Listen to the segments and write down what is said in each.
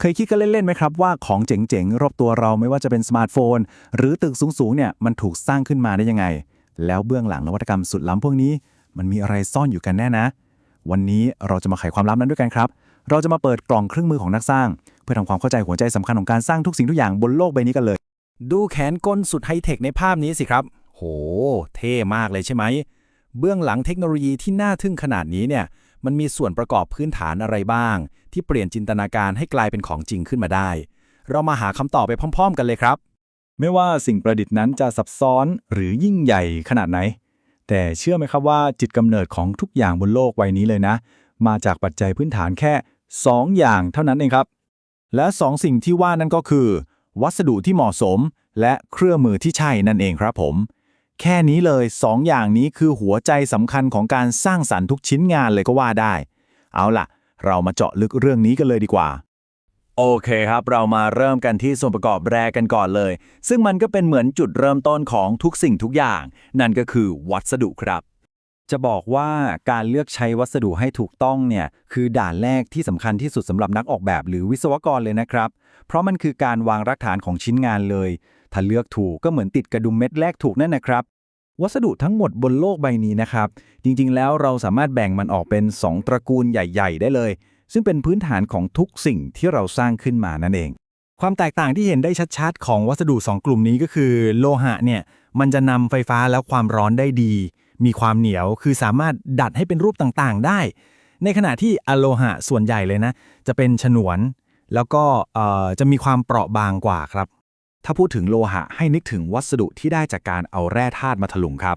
เคยคิดกันเล่นๆไหมครับว่าของเจ๋งๆ รอบตัวเราไม่ว่าจะเป็นสมาร์ทโฟน หรือตึกสูงๆเนี่ยมันถูกสร้างขึ้นมาได้ยังไง แล้วเบื้องหลังนวัตกรรมสุดล้ำพวกนี้ มันมีอะไรซ่อนอยู่กันแน่นะ วันนี้เราจะมาไขความลับนั้นด้วยกันครับ เราจะมาเปิดกล่องเครื่องมือของนักสร้าง เพื่อทำความเข้าใจหัวใจสำคัญของการสร้างทุกสิ่งทุกอย่างบนโลกใบนี้กันเลย ดูแขนกลสุดไฮเทคในภาพนี้สิครับ โห เท่มากเลยใช่ไหมเบื้องหลังเทคโนโลยีที่น่าทึ่งขนาดนี้เนี่ยมันมีส่วนประกอบพื้นฐานอะไรบ้าง ที่เปลี่ยนจินตนาการให้กลายเป็นของจริงขึ้นมาได้ เรามาหาคำตอบไปพร้อม ๆ กันเลยครับ ไม่ว่าสิ่งประดิษฐ์นั้นจะซับซ้อนหรือยิ่งใหญ่ขนาดไหน แต่เชื่อไหมครับว่าจิตกำเนิดของทุกอย่างบนโลกใบนี้เลยนะ มาจากปัจจัยพื้นฐานแค่ 2 อย่างเท่านั้นเองครับ และ 2สิ่งที่ว่านั้นก็คือ วัสดุที่เหมาะสม และเครื่องมือที่ใช่นั่นเองครับผมแค่นี้เลย 2อย่างนี้คือหัวใจสำคัญของการสร้างสรรค์ทุกชิ้นงานเลยก็ว่าได้ เอาล่ะ เรามาเจาะลึกเรื่องนี้กันเลยดีกว่า โอเคครับ เรามาเริ่มกันที่ส่วนประกอบแรกกันก่อนเลย ซึ่งมันก็เป็นเหมือนจุดเริ่มต้นของทุกสิ่งทุกอย่าง นั่นก็คือวัสดุครับ จะบอกว่าการเลือกใช้วัสดุให้ถูกต้องเนี่ยคือด่านแรกที่สำคัญที่สุดสำหรับนักออกแบบหรือวิศวกรเลยนะครับ เพราะมันคือการวางรากฐานของชิ้นงานเลย ถ้าเลือกถูกก็เหมือนติดกระดุมเม็ดแรกถูกนั่นนะครับ วัสดุทั้งหมดบนโลกใบนี้นะครับ จริงๆ แล้วเราสามารถแบ่งมันออกเป็น 2 ตระกูลใหญ่ ๆ ได้เลย ซึ่งเป็นพื้นฐานของทุกสิ่งที่เราสร้างขึ้นมานั่นเอง ความแตกต่างที่เห็นได้ชัดๆ ของวัสดุ 2 กลุ่มนี้ก็คือ โลหะเนี่ยมันจะนำไฟฟ้าและความร้อนได้ดี มีความเหนียวคือสามารถดัดให้เป็นรูปต่างๆ ได้ ในขณะที่อะโลหะส่วนใหญ่เลยนะ จะเป็นฉนวน แล้วก็เอ่อจะมีความเปราะบางกว่าครับ ถ้าพูดถึงโลหะให้นึกถึงวัสดุที่ได้จากการเอาแร่ธาตุมาถลุงครับ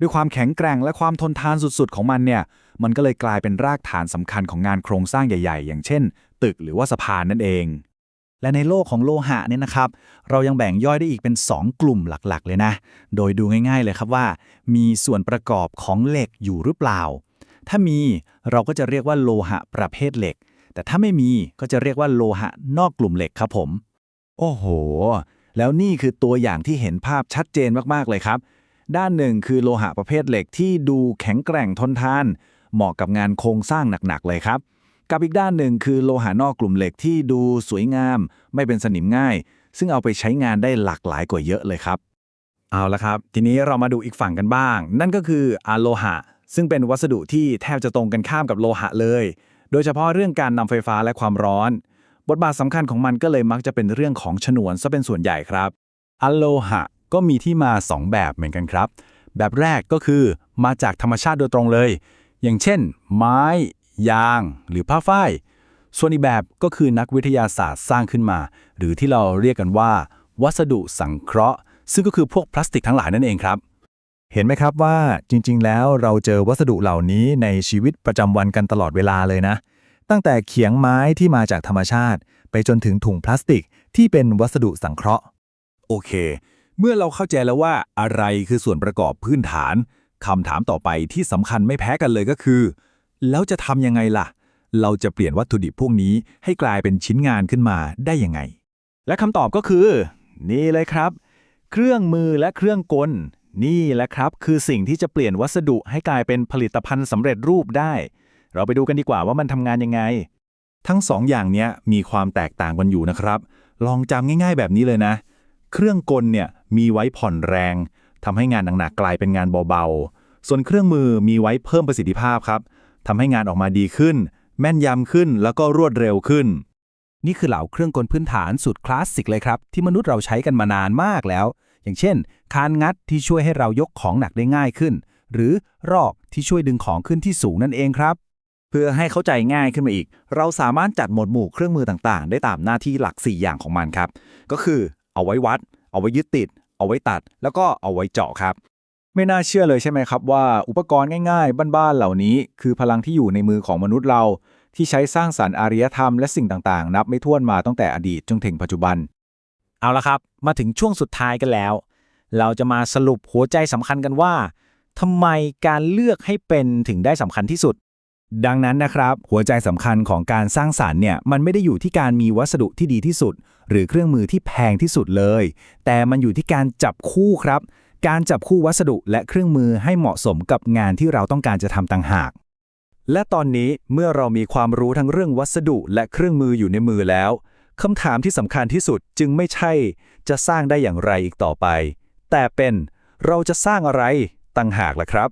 ด้วยความแข็งแกร่งและความทนทานสุดๆ ของมันเนี่ย มันก็เลยกลายเป็นรากฐานสำคัญของงานโครงสร้างใหญ่ๆ อย่างเช่น ตึกหรือว่าสะพานนั่นเอง และในโลกของโลหะเนี่ยนะครับ เรายังแบ่งย่อยได้อีกเป็น 2 กลุ่มหลักๆ เลยนะ โดยดูง่ายๆเลยครับว่า มีส่วนประกอบของเหล็กอยู่หรือเปล่า ถ้ามีเราก็จะเรียกว่าโลหะประเภทเหล็ก แต่ถ้าไม่มีก็จะเรียกว่าโลหะนอกกลุ่มเหล็กครับผม โอ้โห แล้วนี่คือตัวอย่างที่เห็นภาพชัดเจนมากๆเลยครับ ด้านหนึ่งคือโลหะประเภทเหล็กที่ดูแข็งแกร่งทนทาน เหมาะกับงานโครงสร้างหนักๆเลยครับกับอีกด้านหนึ่งคือโลหะนอกกลุ่มเหล็กที่ดูสวยงาม ไม่เป็นสนิมง่าย ซึ่งเอาไปใช้งานได้หลากหลายกว่าเยอะเลยครับ เอาละครับ ทีนี้เรามาดูอีกฝั่งกันบ้าง นั่นก็คืออะโลหะ ซึ่งเป็นวัสดุที่แทบจะตรงกันข้ามกับโลหะเลย โดยเฉพาะเรื่องการนำไฟฟ้าและความร้อน บทบาทสำคัญของมันก็เลยมักจะเป็นเรื่องของฉนวนซะเป็นส่วนใหญ่ครับอโลหะก็มีที่มา 2 แบบเหมือนกันครับ แบบแรกก็คือมาจากธรรมชาติโดยตรงเลย อย่างเช่น ไม้ ยาง หรือผ้าฝ้าย ส่วนอีกแบบก็คือนักวิทยาศาสตร์สร้างขึ้นมา หรือที่เราเรียกกันว่า วัสดุสังเคราะห์ ซึ่งก็คือพวกพลาสติกทั้งหลายนั่นเองครับ เห็นไหมครับว่าจริง ๆ แล้วเราเจอวัสดุเหล่านี้ในชีวิตประจำวันกันตลอดเวลาเลยนะ ตั้งแต่เขียงไม้ที่มาจากธรรมชาติ ไปจนถึงถุงพลาสติกที่เป็นวัสดุสังเคราะห์ โอเค เมื่อเราเข้าใจแล้วว่าอะไรคือส่วนประกอบพื้นฐานคำถามต่อไปที่สำคัญไม่แพ้กันเลยก็คือ แล้วจะทำยังไงล่ะ เราจะเปลี่ยนวัตถุดิบพวกนี้ให้กลายเป็นชิ้นงานขึ้นมาได้ยังไง และคำตอบก็คือ นี่เลยครับ เครื่องมือและเครื่องกล นี่แหละครับ คือสิ่งที่จะเปลี่ยนวัสดุให้กลายเป็นผลิตภัณฑ์สำเร็จรูปได้ เราไปดูกันดีกว่าว่ามันทำงานยังไง ทั้งสองอย่างเนี้ยมีความแตกต่างกันอยู่นะครับ ลองจำง่าย ๆแบบนี้เลยนะ เครื่องกลเนี่ยมีไว้ผ่อนแรงทำให้งานหนักๆกลายเป็นงานเบาๆ ส่วนเครื่องมือมีไว้เพิ่มประสิทธิภาพครับทำให้งานออกมาดีขึ้น แม่นยำขึ้นแล้วก็รวดเร็วขึ้น นี่คือเหล่าเครื่องกลพื้นฐานสุดคลาสสิกเลยครับ ที่มนุษย์เราใช้กันมานานมากแล้ว อย่างเช่น คานงัดที่ช่วยให้เรายกของหนักได้ง่ายขึ้น หรือรอกที่ช่วยดึงของขึ้นที่สูงนั่นเองครับ เพื่อให้เข้าใจง่ายขึ้นมาอีก เราสามารถจัดหมวดหมู่เครื่องมือต่างๆ ได้ตามหน้าที่หลัก 4 อย่างของมันครับ ก็คือเอาไว้วัด เอาไว้ยึดติด เอาไว้ตัด แล้วก็เอาไว้เจาะครับ ไม่น่าเชื่อเลยใช่ไหมครับว่าอุปกรณ์ง่าย ๆ บ้านๆเหล่านี้ คือพลังที่อยู่ในมือของมนุษย์เรา ที่ใช้สร้างสรรค์อารยธรรมและสิ่งต่างๆ นับไม่ถ้วนมาตั้งแต่อดีตจนถึงปัจจุบัน เอาละครับ มาถึงช่วงสุดท้ายกันแล้ว เราจะมาสรุปหัวใจสำคัญกันว่าทำไมการเลือกให้เป็นถึงได้สำคัญที่สุด ดังนั้นนะครับ หัวใจสำคัญของการสร้างสารรค์เนี่ยมันไม่ได้อยู่ที่การมีวัสดุที่ดีที่สุด หรือเครื่องมือที่แพงที่สุดเลย แต่มันอยู่ที่การจับคู่ครับ การจับคู่วัสดุและเครื่องมือให้เหมาะสมกับงานที่เราต้องการจะทำต่างหาก และตอนนี้เมื่อเรามีความรู้ทั้งเรื่องวัสดุและเครื่องมืออยู่ในมือแล้วคำถามที่สำคัญที่สุดจึงไม่ใช่ จะสร้างได้อย่างไรอีกต่อไป แต่เป็นเราจะสร้างอะไรตั้งหากล่ะครับ